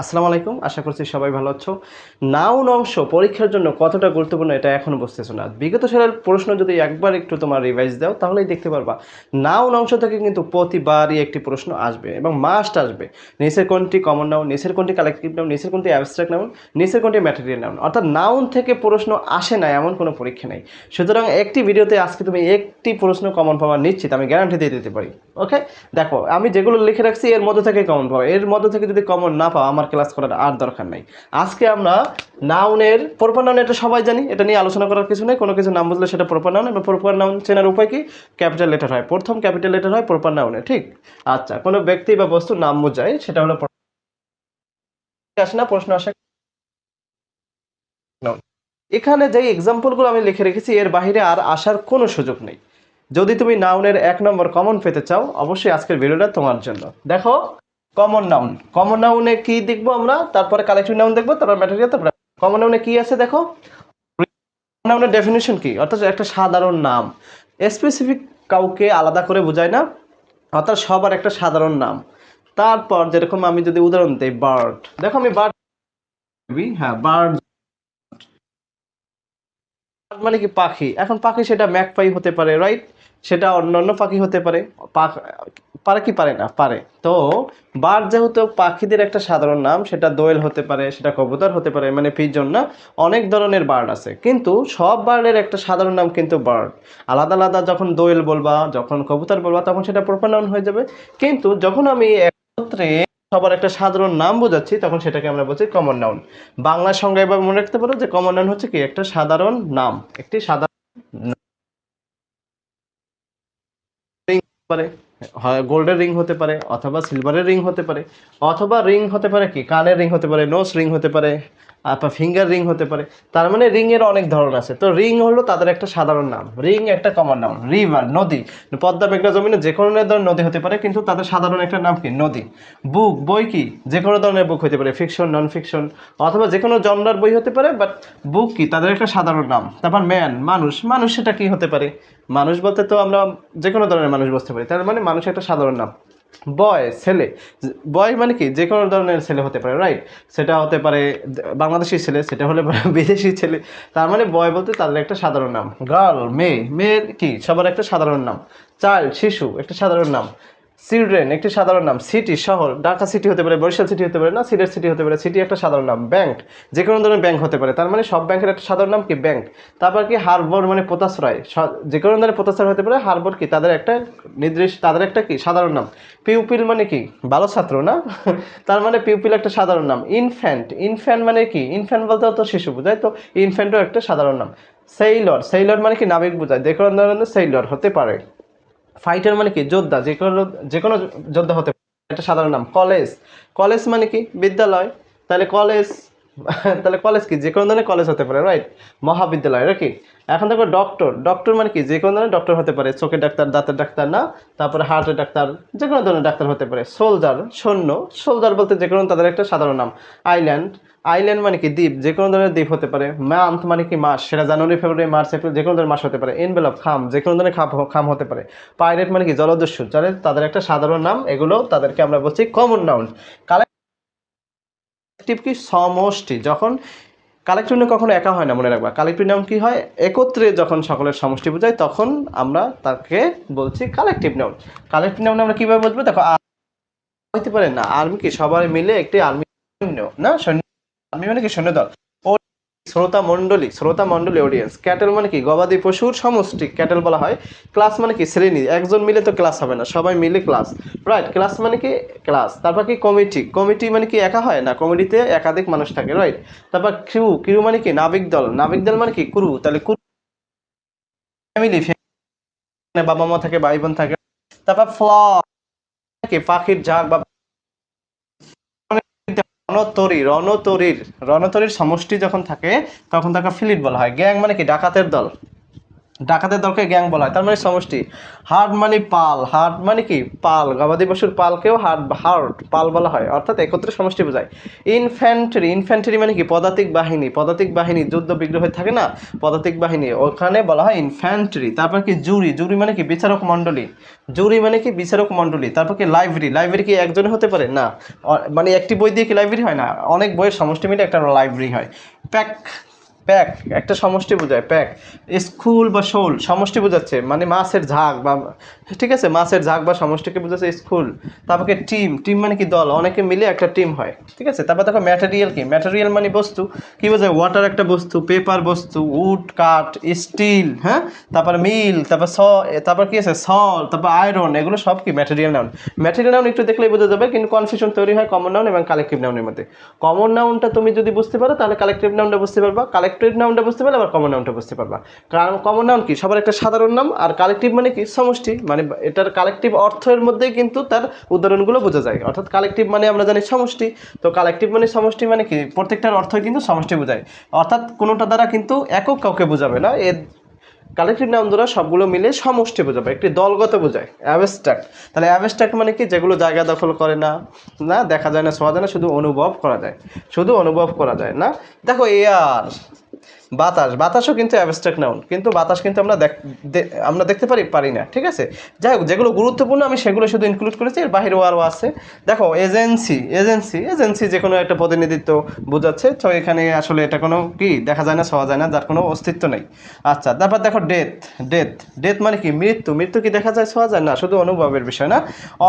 আসসালামু আলাইকুম, আশা করছি সবাই ভালো আছো। নাউন অংশ পরীক্ষার জন্য কতটা গুরুত্বপূর্ণ এটা এখনও বুঝতেছো না। বিগত সালের প্রশ্ন যদি একবার একটু তোমার রিভাইজ দাও, তাহলেই দেখতে পারবা। নাউন অংশ থেকে কিন্তু প্রতিবারই একটি প্রশ্ন আসবে এবং মাস্ট আসবে। নিচের কোনটি কমন নাউন নিচের কোনটি কালেকটিভ নাউন নিচের কোনটি অ্যাবস্ট্রাক্ট নাউন নিচের কোনটি ম্যাটেরিয়াল নাউন অর্থাৎ নাউন থেকে প্রশ্ন আসে না এমন কোনো পরীক্ষা নেই। সুতরাং একটি ভিডিওতে আজকে তুমি একটি প্রশ্ন কমন পাওয়া নিশ্চিত, আমি গ্যারান্টি দিয়ে দিতে পারি। ওকে দেখো, আমি যেগুলো লিখে রাখছি, এর মধ্যে থেকে কমন পাবো। এর মধ্যে থেকে যদি কমন না পাও, আমার ক্লাস করার আর দরকার নাই। আজকে আমরা নাউনের প্রপার নাউন এটা সবাই জানি, এটা নিয়ে আলোচনা করার কিছু নেই। কোনো কিছু নাম বুঝলে সেটা প্রপার নাউন এবং প্রপার নাউন চেনার উপায় কি? ক্যাপিটাল লেটার হয়। প্রথম ক্যাপিটাল লেটার হয় প্রপার নাউনে ঠিক? আচ্ছা কোনো ব্যক্তি বা বস্তুর নাম বোঝায়, সেটা হলো আসে না, প্রশ্ন আসে। এখানে যে এক্সাম্পলগুলো আমি লিখে রেখেছি, এর বাইরে আর আসার কোনো সুযোগ নেই। যদি তুমি নাউনের এক নম্বর কমন পেতে চাও, অবশ্যই আজকের ভিডিওটা তোমার জন্য। দেখো কমন নাউন কমন নাউনে কি দেখব আমরা? তারপরে কালেক্টিভ নাউন দেখব, তারপর ম্যাটেরিয়াল তারপরে কমন নাউনে কি আছে দেখো? নাউনের ডেফিনেশন কি? অর্থাৎ একটা সাধারণ নাম। স্পেসিফিক কাউকে আলাদা করে বোঝায় না, অর্থাৎ সবার একটা সাধারণ নাম। তারপর যেরকম আমি যদি উদাহরণ দিই বার্ড দেখো আমি বার্ড হ্যাঁ বার্ড মানে কি পাখি? এখন পাখি সেটা ম্যাকপাই হতে পারে রাইট সেটা অন্যান্য পাখি হতে পারে। পারে কি পারে না? পারে। তো বার্ড যেহেতু পাখিদের একটা সাধারণ নাম, সেটা দোয়েল হতে পারে, সেটা কবুতর হতে পারে মানে পিজন না, অনেক ধরনের বার্ড আছে। কিন্তু সব বার্ডের একটা সাধারণ নাম কিন্তু বার্ড। আলাদা আলাদা যখন দোয়েল বলবা, যখন কবুতর বলবা, তখন সেটা প্রপার নাউন হয়ে যাবে। কিন্তু যখন আমি একত্রে সবার একটা সাধারণ নাম বোঝাচ্ছি, তখন সেটাকে আমরা বলছি কমন নাউন বাংলা সংজ্ঞা এবার মনে রাখতে পারো যে কমন নাউন হচ্ছে কি? একটা সাধারণ নাম। একটি সাধারণ পারে হয় গোল্ডের রিং হতে পারে, অথবা সিলভারের রিং হতে পারে, অথবা রিং হতে পারে কি, কানের রিং হতে পারে নোস রিং হতে পারে আপনার ফিঙ্গার রিং হতে পারে, তার মানে রিং এর অনেক ধরন আছে। তো রিং হলো তাদের একটা সাধারণ নাম। রিং একটা কমন নাম রিভার নদী। পদ্মা, মেঘনা জমিনে যে কোনো ধরনের নদী হতে পারে, কিন্তু তাদের সাধারণ একটা নাম কি, নদী। বুক, বই কি, যে কোনো ধরনের বুক হতে পারে ফিকশন নন ফিকশন অথবা যে কোনো জনরার বই হতে পারে বাট বুক কি, তাদের একটা সাধারণ নাম। তারপর ম্যান মানুষ মানুষ সেটা কি হতে পারে? মানুষ বলতে তো আমরা যে কোনো ধরনের মানুষ বুঝতে পারি, তার মানে মানুষ একটা সাধারণ নাম। বয়, ছেলে। বয় মানে কি? যে কোনো ধরনের ছেলে হতে পারে রাইট সেটা হতে পারে বাংলাদেশি ছেলে, সেটা হলে বিদেশি ছেলে। তার মানে বয় বলতে তাদের একটা সাধারণ নাম। গার্ল মেয়ে। মেয়ের কি? সবার একটা সাধারণ নাম। চাইল্ড শিশু, একটা সাধারণ নাম। চিলড্রেন একটি সাধারণ নাম। সিটি শহর। ঢাকা সিটি হতে পারে, বরিশাল সিটি হতে পারে, না, সিলেট সিটি হতে পারে। সিটি একটা সাধারণ নাম ব্যাংক যে কোনো ধরনের ব্যাংক হতে পারে। তার মানে সব ব্যাংকের একটা সাধারণ নাম কি? ব্যাংক তারপর কি? হারবর মানে পোতাশ্রয় যে কোনো ধরনের পোতাশ্রয় হতে পারে হারবর কি? তাদের একটা নির্দিষ্ট তাদের একটা কি? সাধারণ নাম। পিউপিল মানে কি? ভালো ছাত্র, না? তার মানে পিউপিল একটা সাধারণ নাম। ইনফ্যান্ট ইনফ্যান্ট মানে কি? ইনফ্যান্ট বলতে তো শিশু বোঝায়, তো ইনফ্যান্টও একটা সাধারণ নাম। সেইলর সেইলর মানে কি? নাবিক বোঝায়। যে কোনো ধরনের সেইলর হতে পারে। ফাইটার মানে কি? যোদ্ধা, যে কোনো যে কোনো যোদ্ধা হতে পারে। এটা সাধারণ নাম, কলেজ। কলেজ মানে কি? বিদ্যালয়। তাহলে কলেজ তাহলে কলেজ কি? যে কোনো ধরনের কলেজ হতে পারে রাইট মহাবিদ্যালয় নাকি এখন দেখো ডক্টর ডক্টর মানে কি? যে কোনো ধরনের ডক্টর হতে পারে। চোখের ডাক্তার, দাঁতের ডাক্তার না, তারপরে হার্টের ডাক্তার, যে কোনো ধরনের ডাক্তার হতে পারে। সোলজার সৈন্য সোলজার বলতে যে কোনো তাদের একটা সাধারণ নাম। আইল্যান্ড আইল্যান্ড মানে কি? দ্বীপ যে কোনো ধরনের দ্বীপ হতে পারে। মান্থ মানে কি? মাস সেটা জানুয়ারি, ফেব্রুয়ারি, মার্চ, এপ্রিল যে কোনো ধরনের মাস হতে পারে। এনভেলপ খাম যে কোনো ধরনের খাম খাম হতে পারে। পাইরেট মানে কি? জলদস্যু। যাদের তাদের একটা সাধারণ নাম, এগুলো তাদেরকে আমরা বলছি কমন নাউন কালেকটিভ কি? সমষ্টি। যখন কালেকটিভ নাউন কখনো একা হয় না, মনে রাখবা। কালেকটিভ নাম কি হয়? একত্রে যখন সকলের সমষ্টি বোঝায়, তখন আমরা তাকে বলছি কালেকটিভ নাউন কালেকটিভ নাউন আমরা কীভাবে বলব দেখো হইতে পারে না। আর্মি কি? সবাই মিলে একটি আর্মি সৈন্য না, সৈন্য আর্মি মানে কি সৈন্যদল ও শ্রোতা মণ্ডলী শ্রোতা মণ্ডলী অডিয়েন্স ক্যাটেল মানে কি, গবাদি পশুর সমষ্টি ক্যাটেল বলা হয়। ক্লাস মানে কি, শ্রেণি, একজন মিলে তো ক্লাস হবে না, সবাই মিলে ক্লাস রাইট ক্লাস মানে কি ক্লাস তারপর কি কমিটি কমিটি মানে কি, একা হয় না কমিটিতে একাধিক মানুষ থাকে রাইট তারপর ক্রিউ ক্রিউ মানে কি, নাবিক দল। নাবিক দল মানে কি ক্রু তাহলে ক্রু ফ্যামিলি বাবা মা থাকে, ভাই বোন থাকে। তারপর ফ্ল পাখির ঝাঁক বা রণতরী, রণতরীর রণতরীর সমষ্টি যখন থাকে, তখন তাকে ফিলিট বলা হয়। গ্যাং মানে কি? ডাকাতের দল। ডাকাতের দলকে গ্যাং বলা হয়, তার মানে সমষ্টি। হার্ড মানে পাল, হার্ট মানে কি? পাল, গবাদি পশুর পালকেও হার্ট হার্ড পাল বলা হয়, অর্থাৎ একত্রে সমষ্টি বোঝায়। ইনফ্যান্ট্রি ইনফ্যান্ট্রি মানে কি? পদাতিক বাহিনী পদাতিক বাহিনী, যুদ্ধ বিগ্রহে থাকে না? পদাতিক বাহিনী, ওখানে বলা হয় ইনফ্যান্ট্রি, তারপর কি? জুরি জুরি মানে কি? বিচারক মণ্ডলী। জুরি মানে কি? বিচারক মণ্ডলী, তারপর কি? লাইব্রেরি লাইব্রেরি কি একজনে হতে পারে? না। মানে একটি বই দিয়ে কি লাইব্রেরি হয় না? অনেক বইয়ের সমষ্টি মিলে একটা লাইব্রেরি হয়। প্যাক প্যাক, একটা সমষ্টি বোঝায়, প্যাক। স্কুল বা শোল, সমষ্টি বোঝাচ্ছে মানে মাছের ঝাঁক বা, ঠিক আছে? মাছের ঝাঁক বা সমষ্টিকে বোঝাচ্ছে স্কুল। তারপরে টিম টিম মানে কি দল? অনেকে মিলে একটা টিম হয়, ঠিক আছে? তারপর দেখো ম্যাটেরিয়াল কি? ম্যাটেরিয়াল মানে বস্তু, কি বোঝায়? ওয়াটার একটা বস্তু, পেপার বস্তু, উড, কাঠ, স্টিল হ্যাঁ? তারপর মিল, তারপর স, তারপর কি আছে? সল, তারপর আয়রন, এগুলো সব কি ম্যাটেরিয়াল নাউন? ম্যাটেরিয়াল নাউন একটু দেখলেই বোঝা যাবে, কিন্তু কনফিউশন তৈরি হয় কমন নাউন এবং কালেকটিভ নাউনের মধ্যে। কমন নাউনটা তুমি যদি বুঝতে পারো, তাহলে কালেকটিভ নাউনটা বুঝতে পারবা। কালেকটিভ নাউনটা বুঝতে পারলে আবার কমন নাউনটা বুঝতে পারবা। কারণ কমন নাউন কি? সবার একটা সাধারণ নাম, আর কালেকটিভ মানে কি? সমষ্টি। মানে এটার কালেকটিভ অর্থের মধ্যেই কিন্তু তার উদাহরণগুলো বোঝা যায়। অর্থাৎ কালেকটিভ মানে আমরা জানি সমষ্টি। তো কালেকটিভ মানে সমষ্টি মানে কি? প্রত্যেকটার অর্থই কিন্তু সমষ্টি বোঝায়। অর্থাৎ কোনোটা দ্বারা কিন্তু একক কাউকে বোঝাবে না। এর কালেকটিভ নাউন দ্বারা সবগুলো মিলে সমষ্টি বোঝাবে। একটি দলগত বোঝায়। অ্যাবস্ট্রাক্ট তাহলে অ্যাবস্ট্রাক্ট মানে কি? যেগুলো জায়গা দখল করে না। না, দেখা যায় না শোয়া যায় না, শুধু অনুভব করা যায়। শুধু অনুভব করা যায় না। দেখো এয়ার বাতাস, বাতাসও কিন্তু অ্যাবস্ট্রাক্ট নাউন কিন্তু বাতাস কিন্তু আমরা আমরা দেখতে পারি পারি না, ঠিক আছে? যাই হোক, যেগুলো গুরুত্বপূর্ণ, আমি সেগুলো শুধু ইনক্লুড করেছি, এর বাইরেও আরও আছে। দেখো এজেন্সি এজেন্সি এজেন্সি যে কোনো একটা প্রতিনিধিত্ব বোঝাচ্ছে, তো এখানে আসলে এটা কোনো কি, দেখা যায় না ছোঁয়া যায় না, যার কোনো অস্তিত্ব নেই। আচ্ছা তারপর দেখো ডেথ ডেথ ডেথ মানে কি, মৃত্যু মৃত্যু কি দেখা যায় ছোঁয়া যায় না, শুধু অনুভবের বিষয় না।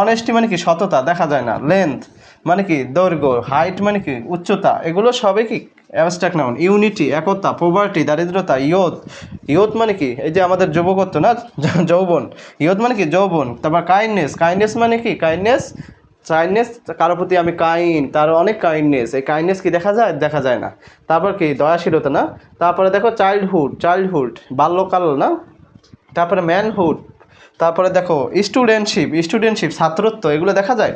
অনেস্টি মানে কি, সততা, দেখা যায় না লেন্থ মানে কি, দৈর্ঘ্য হাইট মানে কি, উচ্চতা, এগুলো সবই কি অ্যাবস্ট্রাক্ট নাউন, ইউনিটি, একতা পোভার্টি দারিদ্রতা, ইয়ত। ইয়ত মানে কি? এই যে আমাদের যুবকত্ব না যৌবন। ইয়ত মানে কি? যৌবন। তারপর কাইন্ডনেস কাইন্ডনেস মানে কি? কাইন্ডনেস কাইন্ডনেস কারও প্রতি আমি কাইন তার অনেক কাইন্ডনেস এই কাইন্ডনেস কি দেখা যায়? দেখা যায় না। তারপর কি? দয়াশীলতা না? তারপরে দেখো চাইল্ডহুড চাইল্ডহুড বাল্যকাল না? তারপরে ম্যানহুড তারপরে দেখো স্টুডেন্টশিপ স্টুডেন্টশিপ ছাত্রত্ব, এগুলো দেখা যায়?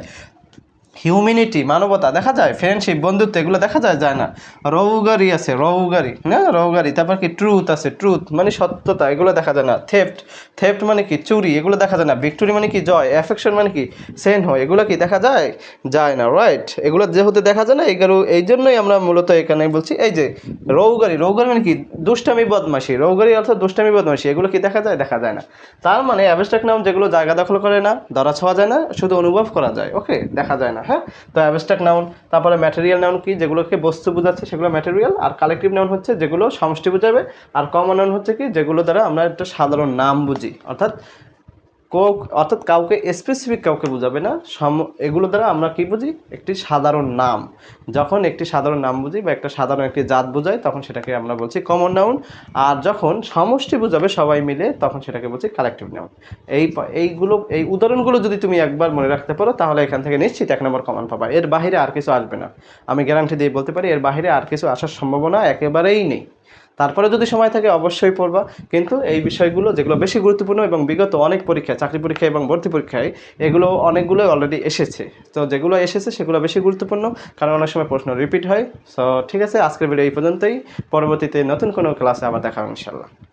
হিউম্যানিটি মানবতা, দেখা যায়? ফ্রেন্ডশিপ বন্ধুত্ব, এগুলো দেখা যায়? যায় না। রৌগারি আছে রৌগারি না রৌগারি তারপর কি ট্রুথ আছে? ট্রুথ মানে সত্যতা, এগুলো দেখা যায় না। থেফট থেফট মানে কি? চুরি, এগুলো দেখা যায় না। ভিক্টোরি মানে কি? জয়। অ্যাফেকশন মানে কি? সেন হয়। এগুলো কি দেখা যায়? যায় না রাইট এগুলো যেহেতু দেখা যায় না এগুলো এই জন্যই আমরা মূলত এখানে বলছি, এই যে রৌগারি রৌগারি মানে কি? দুষ্টামি, বদমাশি। রৌগারি অর্থাৎ দুষ্টামি বদমাসি এগুলো কি দেখা যায়? দেখা যায় না। তার মানে অ্যাবস্ট্রাক্ট নাম যেগুলো জায়গা দখল করে না, ধরা ছোঁয়া যায় না, শুধু অনুভব করা যায়। ওকে দেখা যায় না। হ্যাঁ? তো অ্যাবস্ট্রাক্ট নাউন তারপরে ম্যাটেরিয়াল নাউন কি? যেগুলোকে বস্তু বোঝাচ্ছে, সেগুলো ম্যাটেরিয়াল আর কালেকটিভ নাউন হচ্ছে যেগুলো সমষ্টি বোঝাবে, আর কমন নাউন হচ্ছে কি? যেগুলো দ্বারা আমরা একটা সাধারণ নাম বুঝি, অর্থাৎ অর্থাৎ কাউকে স্পেসিফিক কাউকে বোঝাবে না। সম, এগুলো দ্বারা আমরা কি বুঝি? একটি সাধারণ নাম। যখন একটি সাধারণ নাম বুঝি বা একটা সাধারণ একটি জাত বোঝাই তখন সেটাকে আমরা বলছি কমন নাউন আর যখন সমষ্টি বোঝাবে সবাই মিলে, তখন সেটাকে বলছি কালেকটিভ নাউন এই এইগুলো, এই উদাহরণগুলো যদি তুমি একবার মনে রাখতে পারো, তাহলে এখান থেকে নিশ্চিত এক নম্বর কমন পাবা। এর বাইরে আর কিছু আসবে না। আমি গ্যারান্টি দিয়ে বলতে পারি, এর বাইরে আর কিছু আসার সম্ভাবনা একেবারেই নেই। তারপরে যদি সময় থাকে অবশ্যই পড়বা। কিন্তু এই বিষয়গুলো যেগুলো বেশি গুরুত্বপূর্ণ এবং বিগত অনেক পরীক্ষা চাকরি পরীক্ষা এবং ভর্তি পরীক্ষায়, এগুলো অনেকগুলোই অলরেডি এসেছে। তো যেগুলো এসেছে সেগুলো বেশি গুরুত্বপূর্ণ, কারণ অনেক সময় প্রশ্ন রিপিট হয়। সো ঠিক আছে, আজকের ভিডিও এই পর্যন্তই। পরবর্তীতে নতুন কোনো ক্লাসে আবার দেখা হবে ইনশাল্লাহ